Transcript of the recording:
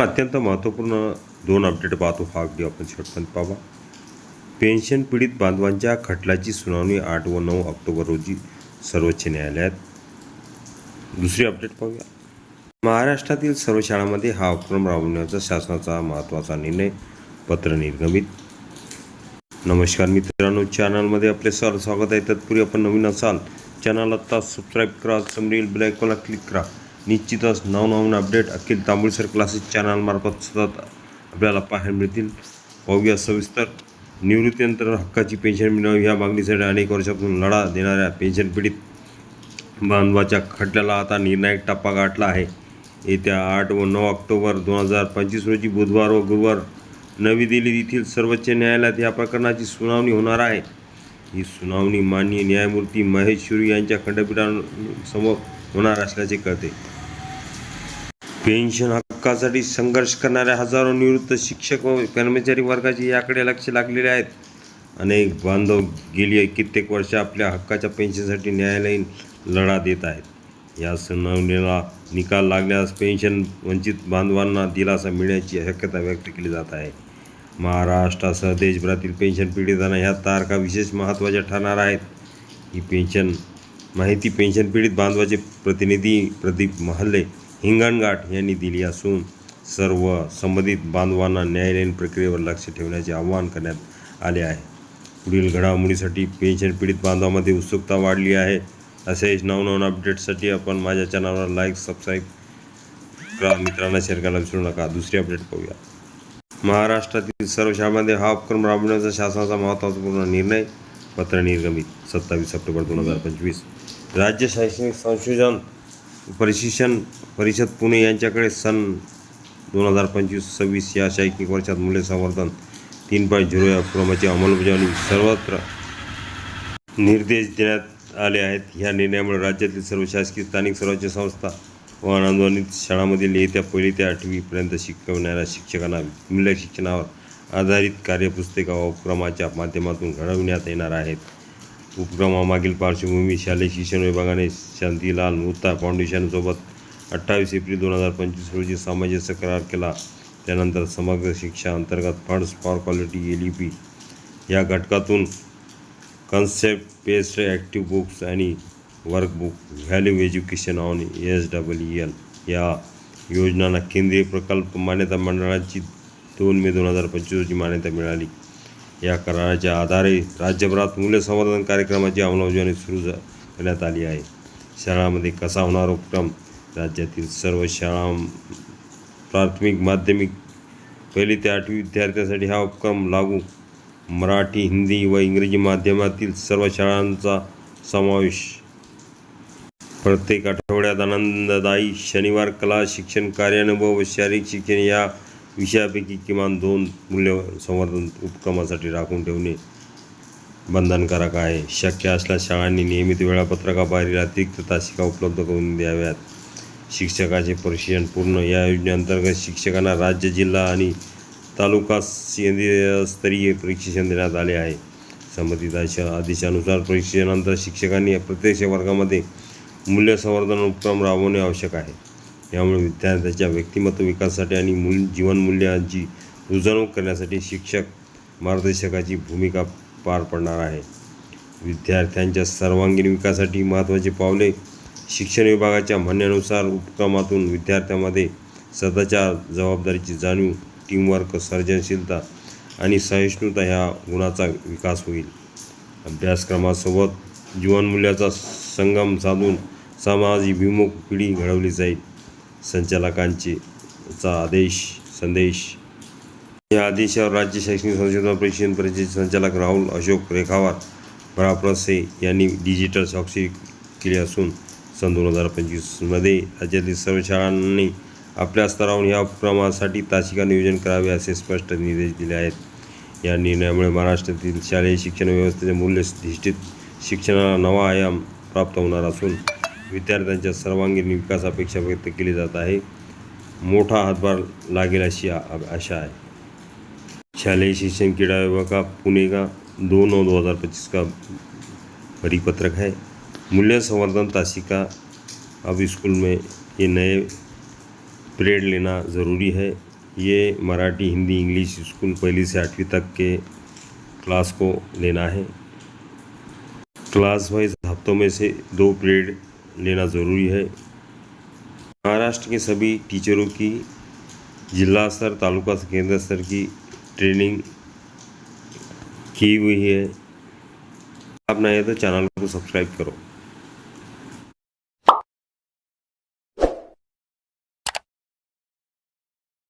अत्यंत महत्त्वपूर्ण दोन अपडेट पाहतो हा व्हिडिओ आपण शेवटपर्यंत पाहा. पेन्शन पीडित बांधवांच्या खटल्याची सुनावणी आठ व नऊ ऑक्टोबर रोजी सर्वोच्च न्यायालयात. दुसरी अपडेट पाहूया. महाराष्ट्रातील सर्व शाळांमध्ये हा उपक्रम राबवण्याचा शासनाचा महत्त्वाचा निर्णय पत्र निर्गमित. नमस्कार मित्रांनो चॅनलमध्ये आपले सर स्वागत आहे. तत्पूर्वी आपण नवीन असाल चॅनल आत्ता सबस्क्राईब करा समरील बेलायकॉनला क्लिक करा. निश्चितच नवनवीन अपडेट अखिल तांबुळसर क्लासेस चॅनलमार्फत सतत आपल्याला पाहायला मिळतील. पाहूया सविस्तर निवृत्तीनंतर हक्काची पेन्शन मिळावी ह्या मागणीसाठी अनेक वर्षापासून लढा देणाऱ्या पेन्शन पीडित बांधवाच्या खटल्याला आता निर्णायक टप्पा गाठला आहे. येत्या आठ व नऊ ऑक्टोबर दोन हजार पंचवीस रोजी बुधवार व गुरुवार नवी दिल्ली येथील सर्वोच्च न्यायालयात या प्रकरणाची सुनावणी होणार आहे. ही सुनावणी माननीय न्यायमूर्ती महेश शुरी यांच्या खंडपीठासमोर होणार असल्याचे कळते. पेन्शन हक्कासाठी संघर्ष करणाऱ्या हजारो निवृत्त शिक्षक व कर्मचारी वर्गाचे याकडे लक्ष लागलेले आहेत. अनेक बांधव गेली कित्येक वर्ष आपल्या हक्काच्या पेन्शनसाठी न्यायालयीन लढा देत आहेत. या सुनावणीला निकाल लागल्यास पेन्शन वंचित बांधवांना दिलासा मिळण्याची शक्यता व्यक्त केली जात आहे. महाराष्ट्रासह देशभरातील पेन्शन पीडितांना ह्या तारखा विशेष महत्त्वाच्या ठरणार आहेत. ही पेन्शन माहिती पेन्शन पीडित बांधवाचे प्रतिनिधी प्रदीप महल्ले हिंगणघाट यांनी दिली असून सर्व संबंधित बांधवांना न्यायालयीन प्रक्रियेवर लक्ष ठेवण्याचे आवाहन करण्यात आले आहे. पुढील घडामोडीसाठी पेन्शन पीडित बांधवामध्ये उत्सुकता वाढली आहे. असेच नवनवन अपडेटसाठी आपण माझ्या चॅनलला लाईक सबस्क्राईब करा. मित्रांना शेअर करायला विसरू नका. दुसरी अपडेट पाहूया. महाराष्ट्रातील सर्व शाळांमध्ये हा उपक्रम राबवण्याचा शासनाचा महत्त्वपूर्ण निर्णय पत्र निर्गमित सत्तावीस सप्टेंबर दोन हजार पंचवीस. राज्य शैक्षणिक संशोधन प्रशिक्षण परिषद पुणे यांच्याकडे सन दोन हजार पंचवीस सव्वीस या शैक्षणिक वर्षात मूल्य संवर्धन तीन पॉईंट झिरो या उपक्रमाची अंमलबजावणी सर्वत्र निर्देश देण्यात आले आहेत. ह्या निर्णयामुळे राज्यातील सर्व शासकीय स्थानिक स्वराज्य संस्था व अनुदानित शाळांमधील येत्या पहिली ते आठवीपर्यंत शिकवणाऱ्या शिक्षकांना मूल्य शिक्षणावर आधारित कार्यपुस्तिका व उपक्रमाच्या माध्यमातून घडविण्यात येणार आहेत. उपक्रमामागील पार्श्वभूमी शालेय शिक्षण विभागाने शांतीलाल मुत्ता फाउंडेशनसोबत अठ्ठावीस एप्रिल दोन हजार पंचवीस रोजी सामंजस्य करार केला. त्यानंतर समग्र शिक्षा अंतर्गत funds for quality L E P या घटकातून कन्सेप्ट बेस्ड ॲक्टिव्ह बुक्स आणि workbook value education on S double L या योजनांना केंद्रीय प्रकल्प मान्यता मंडळाची दोन मे दोन हजार पंचवीस रोजी मान्यता मिळाली. या कराराच्या आधारे राज्यभरात मूल्य संवर्धन कार्यक्रमाची अंमलबजावणी सुरू करण्यात आली आहे. शाळांमध्ये कसा होणार उपक्रम? राज्यातील सर्व शाळा प्राथमिक माध्यमिक पहिली ते आठवी विद्यार्थ्यांसाठी हा उपक्रम लागू. मराठी हिंदी व इंग्रजी माध्यमातील सर्व शाळांचा समावेश. प्रत्येक आठवड्यात आनंददायी शनिवार कला शिक्षण कार्यानुभव व शारीरिक शिक्षण या विषयापैकी किमान दोन मूल्य संवर्धन उपक्रमासाठी राखून ठेवणे बंधनकारक आहे. शक्य असल्यास शाळांनी नियमित वेळापत्रकाबाहेरील अतिरिक्त तासिका उपलब्ध करून द्याव्यात. शिक्षकाचे प्रशिक्षण पूर्ण या योजनेअंतर्गत शिक्षकांना राज्य जिल्हा आणि तालुका केंद्रीयस्तरीय प्रशिक्षण देण्यात आले आहे. संबंधित आदेशानुसार प्रशिक्षणानंतर शिक्षकांनी प्रत्यक्ष वर्गामध्ये मूल्य संवर्धन उपक्रम राबवणे आवश्यक आहे. यामुळे विद्यार्थ्यांच्या व्यक्तिमत्व विकासासाठी आणि मूल जीवनमूल्यांची रुजवणूक करण्यासाठी शिक्षक मार्गदर्शकाची भूमिका पार पडणार आहे. विद्यार्थ्यांच्या सर्वांगीण विकासासाठी महत्त्वाचे पावले शिक्षण विभागाच्या म्हणण्यानुसार उपक्रमातून विद्यार्थ्यांमध्ये सदाचार जबाबदारीची जाणीव टीमवर्क सर्जनशीलता आणि सहिष्णुता ह्या गुणाचा विकास होईल. अभ्यासक्रमासोबत जीवनमूल्याचा संगम साधून समाजाभिमुख पिढी घडवली जाईल. संचालकांची चा आदेश संदेश. या आदेशावर राज्य शैक्षणिक संशोधन परिषद परिषदेचे संचालक राहुल अशोक रेखावार भराप्रसे यांनी डिजिटल स्वाक्षरी केली असून सन दोन हजार पंचवीसमध्ये राज्यातील सर्व शाळांनी आपल्या स्तरावरून या उपक्रमासाठी तासिका नियोजन करावे असे स्पष्ट निर्देश दिले आहेत. या निर्णयामुळे महाराष्ट्रातील शालेय शिक्षण व्यवस्थेचे मूल्यधिष्ठित शिक्षणाला नवा आयाम प्राप्त होणार असून विद्यार्थ्यांच्या सर्वांगीण विकासापेक्षा व्यक्त केली जात आहे. मोठा हातभार लागेल अशी आशा आहे. शालेय शिक्षण क्रीड़ा विभाग का पुणे का दो नौ दो हज़ार पच्चीस का परिपत्रक है मूल्य संवर्धन तासिका अब स्कूल में ये नए पीरियड लेना ज़रूरी है. ये मराठी, हिंदी, इंग्लिश स्कूल पहली से आठवीं तक के क्लास को लेना है। क्लास वाइज हफ्तों में से दो पीरियड लेना ज़रूरी है। महाराष्ट्र के सभी टीचरों की जिला स्तर, तालुका केंद्र स्तर की ट्रेनिंग की हुई है। आप नए तो चैनल को सब्सक्राइब करो।